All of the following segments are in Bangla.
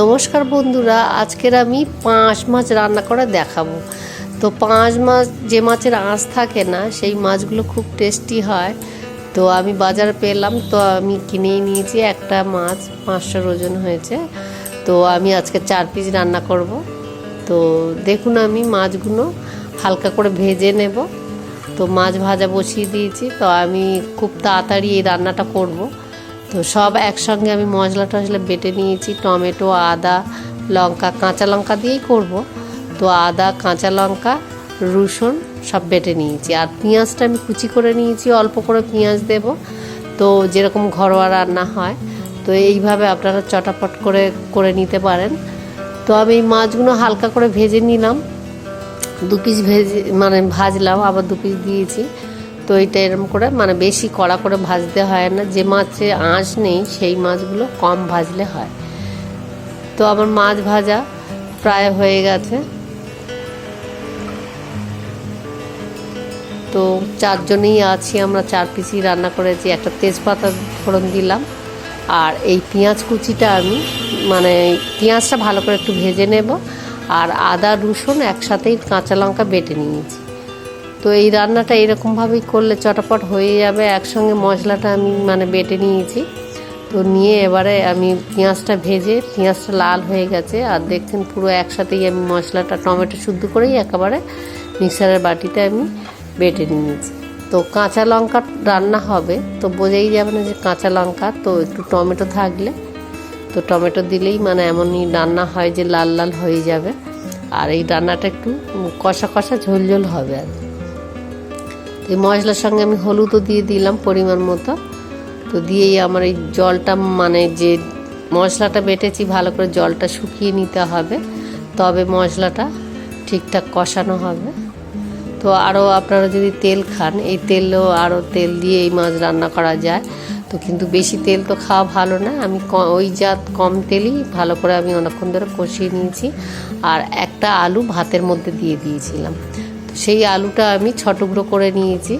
নমস্কার বন্ধুরা, আজকের আমি পাঁচ মাছ রান্না করে দেখাবো। তো পাঁচ মাছ, যে মাছের আঁশ থাকে না, সেই মাছগুলো খুব টেস্টি হয়। তো আমি বাজারে পেলাম, তো আমি কিনেই নিয়েছি একটা মাছ, পাঁচশো ওজন হয়েছে। তো আমি আজকে চার পিস রান্না করব। তো দেখুন আমি মাছগুলো হালকা করে ভেজে নেব। তো মাছ ভাজা বসিয়ে দিয়েছি, তো আমি খুব তাড়াতাড়ি এই রান্নাটা করব। তো সব একসঙ্গে আমি মশলা টশলা বেটে নিয়েছি, টমেটো, আদা, লঙ্কা, কাঁচা লঙ্কা দিয়েই করব। তো আদা, কাঁচা লঙ্কা, রসুন সব বেটে নিয়েছি। আর পেঁয়াজটা আমি কুচি করে নিয়েছি, অল্প করে পেঁয়াজ দেব। তো যেরকম ঘরোয়া রান্না হয়, তো এইভাবে আপনারা চটাপট করে করে নিতে পারেন। তো আমি মাছগুলো হালকা করে ভেজে নিলাম। দু পিস ভেজে মানে ভাজলাম, আবার দু পিস দিয়েছি। তো এটা এরকম করে মানে বেশি কড়া করে ভাজতে হয় না। যে মাছে আঁশ নেই, সেই মাছগুলো কম ভাজলে হয়। তো আমার মাছ ভাজা প্রায় হয়ে গেছে। তো চারজনেই আছি, আমরা চার পিসই রান্না করেছি। একটা তেজপাতা ফোড়ন দিলাম। আর এই পেঁয়াজ কুচিটা আমি মানে পেঁয়াজটা ভালো করে একটু ভেজে নেব। আর আদা, রসুন একসাথেই কাঁচা লঙ্কা বেটে নিয়েছি। তো এই রান্নাটা এরকমভাবেই করলে চটাপট হয়ে যাবে। একসঙ্গে মশলাটা আমি মানে বেটে নিয়েছি। তো নিয়ে এবারে আমি পেঁয়াজটা ভেজে, পেঁয়াজটা লাল হয়ে গেছে আর দেখছেন পুরো একসাথেই আমি মশলাটা, টমেটো শুদ্ধ করেই একেবারে মিক্সারের বাটিতে আমি বেটে নিয়েছি। তো কাঁচা লঙ্কা রান্না হবে, তো বোঝাই যাবে না যে কাঁচা লঙ্কা, তো একটু টমেটো থাকলে। তো টমেটো দিলেই মানে এমনই রান্না হয় যে লাল লাল হয়ে যাবে। আর এই রান্নাটা একটু কষা কষা ঝোল ঝোল হবে আর কি। এই মশলার সঙ্গে আমি হলুদও দিয়ে দিলাম পরিমাণ মতো। তো দিয়েই আমার এই জলটা মানে যে মশলাটা বেটেছি, ভালো করে জলটা শুকিয়ে নিতে হবে। তবে মশলাটা ঠিকঠাক কষানো হবে। তো আরও আপনারা যদি তেল খান, এই তেলও আরও তেল দিয়ে এই মাছ রান্না করা যায়। তো কিন্তু বেশি তেল তো খাওয়া ভালো না। আমি ওই জাত কম তেলই ভালো করে আমি অনেকক্ষণ ধরে কষিয়ে নিয়েছি। আর একটা আলু ভাতের মধ্যে দিয়ে দিয়েছিলাম। তো সেই আলুটা আমি ছটুকরো করে নিয়েছি।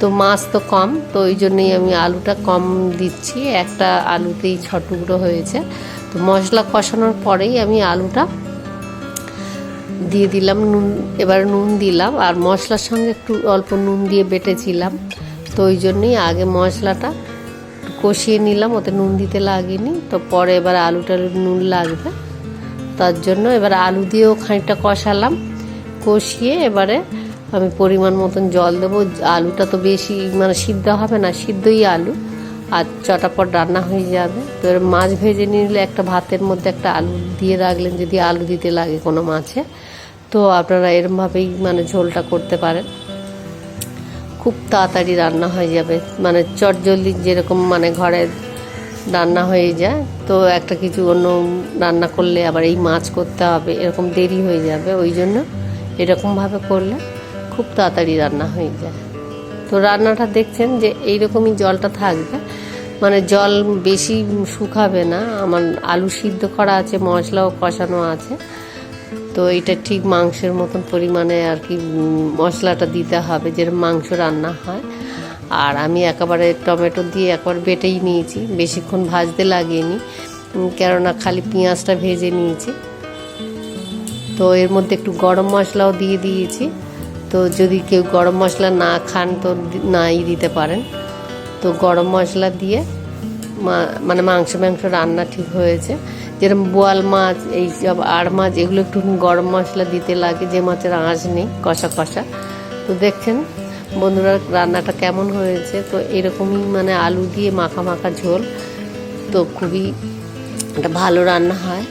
তো মাছ তো কম, তো ওই জন্যই আমি আলুটা কম দিচ্ছি। একটা আলুতেই ছটুকরো হয়েছে। তো মশলা কষানোর পরেই আমি আলুটা দিয়ে দিলাম, নুন, এবার নুন দিলাম। আর মশলার সঙ্গে একটু অল্প নুন দিয়ে বেটেছিলাম। তো ওই জন্যই আগে মশলাটা কষিয়ে নিলাম, ওতে নুন দিতে লাগেনি। তো পরে এবার আলুটার নুন লাগবে। তার জন্য এবার আলু দিয়েও খানিকটা কষালাম। কষিয়ে এবারে আমি পরিমাণ মতন জল দেবো। আলুটা তো বেশি মানে সিদ্ধ হবে না, সিদ্ধই আলু। আর চটাপট রান্না হয়ে যাবে। তো এবার মাছ ভেজে নিলে একটা ভাতের মধ্যে একটা আলু দিয়ে রাখলেন, যদি আলু দিতে লাগে কোনো মাছে। তো আপনারা এরমভাবেই মানে ঝোলটা করতে পারেন। খুব তাড়াতাড়ি রান্না হয়ে যাবে। মানে চটজলদি যেরকম মানে ঘরে রান্না হয়ে যায়, তো একটা কিছু অন্য রান্না করলে আবার এই মাছ করতে হবে, এরকম দেরি হয়ে যাবে। ওই জন্য এরকমভাবে করলে খুব তাড়াতাড়ি রান্না হয়ে যায়। তো রান্নাটা দেখছেন যে এইরকমই জলটা থাকবে। মানে জল বেশি শুকাবে না। আমার আলু সিদ্ধ করা আছে, মশলাও কষানো আছে। তো এটা ঠিক মাংসের মতন পরিমাণে আর কি মশলাটা দিতে হবে যেরকম মাংস রান্না হয়। আর আমি একেবারে টমেটো দিয়ে একবার বেটেই নিয়েছি। বেশিক্ষণ ভাজতে লাগিয়েনি কেননা খালি পেঁয়াজটা ভেজে নিয়েছি। তো এর মধ্যে একটু গরম মশলাও দিয়ে দিয়েছি। তো যদি কেউ গরম মশলা না খান তো নাই দিতে পারেন। তো গরম মশলা দিয়ে মানে মাংস মাংস রান্না ঠিক হয়েছে। যেরকম বোয়াল মাছ, এই সব আড় মাছ, এগুলো একটু গরম মশলা দিতে লাগে, যে মাছের আঁশ নেই, কষা কষা। তো দেখছেন বন্ধুরা রান্নাটা কেমন হয়েছে। তো এরকমই মানে আলু দিয়ে মাখা মাখা ঝোল। তো খুবই একটা ভালো রান্না হয়।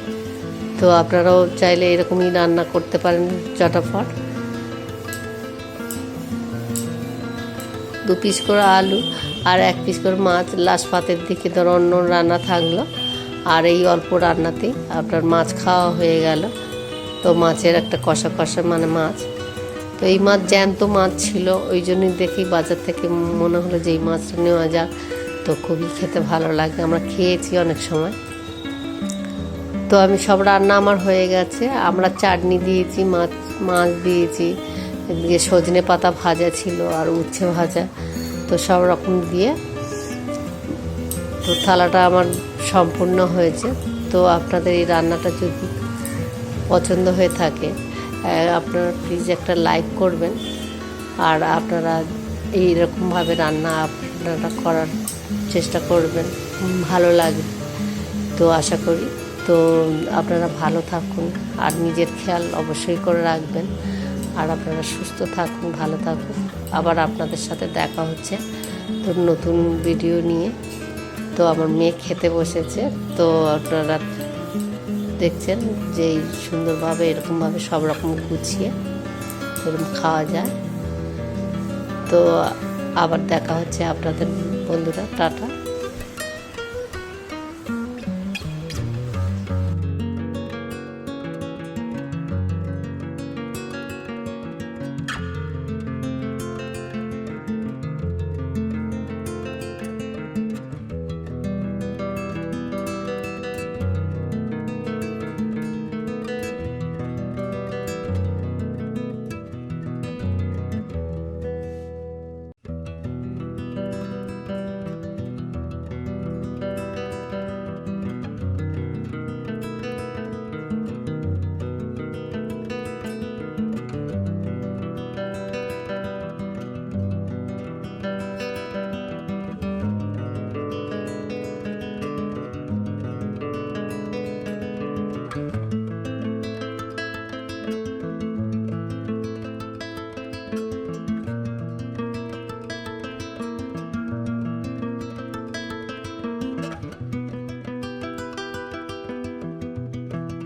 তো আপনারাও চাইলে এরকমই রান্না করতে পারেন চটাফট দু পিস করে আলু আর এক পিস করে মাছ লাস্ট পাতের দিকে ধর অন্য রান্না থাকল। আর এই অল্প রান্নাতেই আপনার মাছ খাওয়া হয়ে গেল। তো মাছের একটা কষা কষা মানে মাছ। তো এই মাছ জ্যান্ত মাছ ছিল, ওই জন্যই দেখি বাজার থেকে মনে হলো যে এই মাছটা নেওয়া যাক। তো খুবই খেতে ভালো লাগে, আমরা খেয়েছি অনেক সময়। তো আমি সব রান্না আমার হয়ে গেছে। আমরা চাটনি দিয়েছি, মাছ মাছ দিয়েছি, এদিকে সজনে পাতা ভাজা ছিল আর উচ্ছে ভাজা। তো সব রকম দিয়ে তো থালাটা আমার সম্পূর্ণ হয়েছে। তো আপনাদের এই রান্নাটা যদি পছন্দ হয়ে থাকে আপনারা প্লিজ একটা লাইক করবেন। আর আপনারা এইরকমভাবে রান্না আপনারা করার চেষ্টা করবেন। ভালো লাগে তো আশা করি তো আপনারা ভালো থাকুন আর নিজের খেয়াল অবশ্যই করে রাখবেন। আর আপনারা সুস্থ থাকুন, ভালো থাকুন। আবার আপনাদের সাথে দেখা হচ্ছে তো নতুন ভিডিও নিয়ে। তো আমার মেয়ে খেতে বসেছে, তো আপনারা দেখছেন যে সুন্দরভাবে, এরকমভাবে সব রকম গুছিয়ে এরকম খাওয়া যায়। তো আবার দেখা হচ্ছে আপনাদের বন্ধুরা, টাটা।